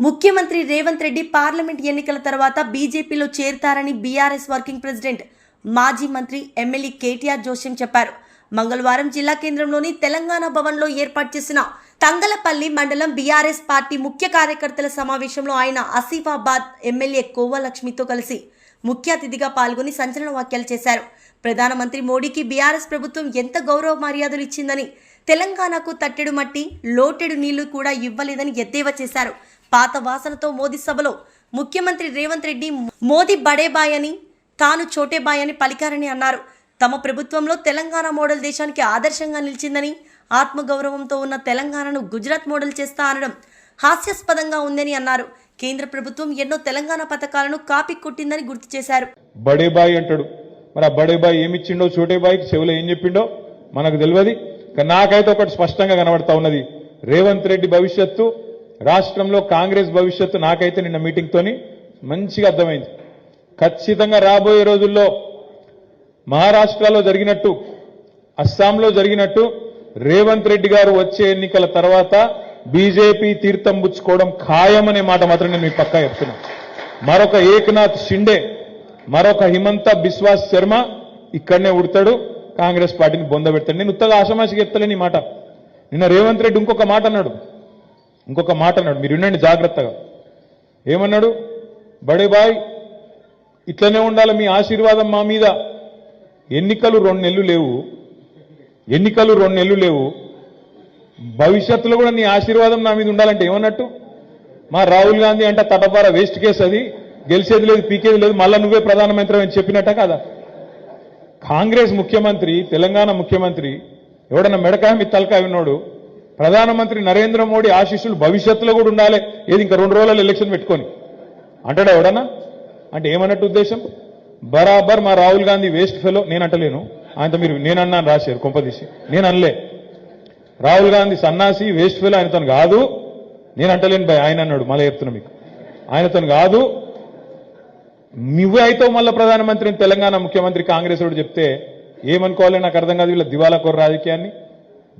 ముఖ్యమంత్రి రేవంత్ రెడ్డి పార్లమెంట్ ఎన్నికల తర్వాత బీజేపీలో చేరతారని బీఆర్ఎస్ వర్కింగ్ ప్రెసిడెంట్ మాజీ మంత్రి ఎమ్మెల్యే కేటీఆర్ జోస్యం చెప్పారు. మంగళవారం జిల్లా కేంద్రంలోని తెలంగాణ భవన్లో ఏర్పాటు చేసిన తంగలపల్లి మండలం బీఆర్ఎస్ పార్టీ ముఖ్య కార్యకర్తల సమావేశంలో ఆయన ఆసిఫాబాద్ ఎమ్మెల్యే కోవలక్ష్మితో కలిసి ముఖ్య అతిథిగా పాల్గొని సంచలన వ్యాఖ్యలు చేశారు. ప్రధానమంత్రి మోడీకి బీఆర్ఎస్ ప్రభుత్వం ఎంత గౌరవ మర్యాదలు ఇచ్చిందని తెలంగాణకు తట్టెడు మట్టి లోటెడు నీళ్ళు కూడా ఇవ్వలేదని ఎద్దేవా చేశారు. పాత వాసనతో మోదీ సభలో ముఖ్యమంత్రి రేవంత్ రెడ్డి మోదీ బడేబాయ్ అని తాను చోటేబాయ్ అని పలికారని అన్నారు. తమ ప్రభుత్వంలో తెలంగాణ మోడల్ దేశానికి ఆదర్శంగా నిలిచిందని ఆత్మగౌరవంతో ఉన్న తెలంగాణను గుజరాత్ మోడల్ చేస్తా అనడం హాస్యాస్పదంగా ఉందని అన్నారు. కేంద్ర ప్రభుత్వం ఎన్నో తెలంగాణ పథకాలను కాపీ కొట్టిందని గుర్తు చేశారు. బడే బాయ్ అంటాడు. మరి ఆ బడే బాయ్ ఏమిచ్చిండో చోటే బాయ్కి చెవులో ఏం చెప్పిండో మనకు తెలియదు నాకైతే ఒకటి స్పష్టంగా కనబడతా ఉన్నది. రేవంత్ రెడ్డి భవిష్యత్తు రాష్ట్రంలో కాంగ్రెస్ భవిష్యత్తు నాకైతే నిన్న మీటింగ్ తోని మంచిగా అర్థమైంది. ఖచ్చితంగా రాబోయే రోజుల్లో మహారాష్ట్రలో జరిగినట్టు అస్సాంలో జరిగినట్టు రేవంత్ రెడ్డి గారు వచ్చే ఎన్నికల తర్వాత బీజేపీ తీర్థం పుచ్చుకోవడం ఖాయమనే మాట మాత్రం నేను మీ పక్కా చెప్తున్నా. మరొక ఏకనాథ్ షిండే మరొక హిమంత బిశ్వాస్ శర్మ ఇక్కడనే ఉడతాడు కాంగ్రెస్ పార్టీని బొంద పెడతాడు. నేను ఉత్తగా ఆశమాసికి చెప్తలేని ఈ మాట. నిన్న రేవంత్ రెడ్డి ఇంకొక మాట అన్నాడు. ఇంకొక మాట అన్నాడు. మీరు వినండి జాగ్రత్తగా. ఏమన్నాడు? బడే బాయ్ ఇట్లనే ఉండాలి మీ ఆశీర్వాదం మా మీద. ఎన్నికలు రెండు నెలలు లేవు. ఎన్నికలు రెండు నెలలు లేవు. భవిష్యత్తులో కూడా నీ ఆశీర్వాదం నా మీద ఉండాలంటే ఏమన్నట్టు? మా రాహుల్ గాంధీ అంటే తటపార వేస్ట్ కేసు అది. గెలిచేది లేదు పీకేది లేదు. మళ్ళా నువ్వే ప్రధానమంత్రి అని చెప్పినట్ట కదా? కాంగ్రెస్ ముఖ్యమంత్రి తెలంగాణ ముఖ్యమంత్రి ఎవడన్నా మెడకాయ మీ తలకాయ ఉన్నాడు ప్రధానమంత్రి నరేంద్ర మోడీ ఆశీస్సులు భవిష్యత్తులో కూడా ఉండాలి. ఏది ఇంకా రెండు రోజులలో ఎలక్షన్ పెట్టుకొని. అంటాడా ఎవడన్నా? అంటే ఏమన్నట్టు ఉద్దేశం? బరాబర్ మా రాహుల్ గాంధీ వేస్ట్ ఫెలో నేను అంటలేను. ఆయనతో మీరు నేనన్నాను రాశారు కొంపదీసి. నేను అనలే. రాహుల్ గాంధీ సన్నాసి వేస్ట్ ఆయన తను కాదు. నేను అంటలేను భయ్ ఆయన అన్నాడు మళ్ళీ చెప్తున్నా మీకు. ఆయన తను కాదు. నువ్వే అయితే మళ్ళీ ప్రధానమంత్రిని తెలంగాణ ముఖ్యమంత్రి కాంగ్రెస్ వాడు చెప్తే ఏమనుకోవాలి? నాకు అర్థం కాదు వీళ్ళ దివాలా కోర రాజకీయాన్ని.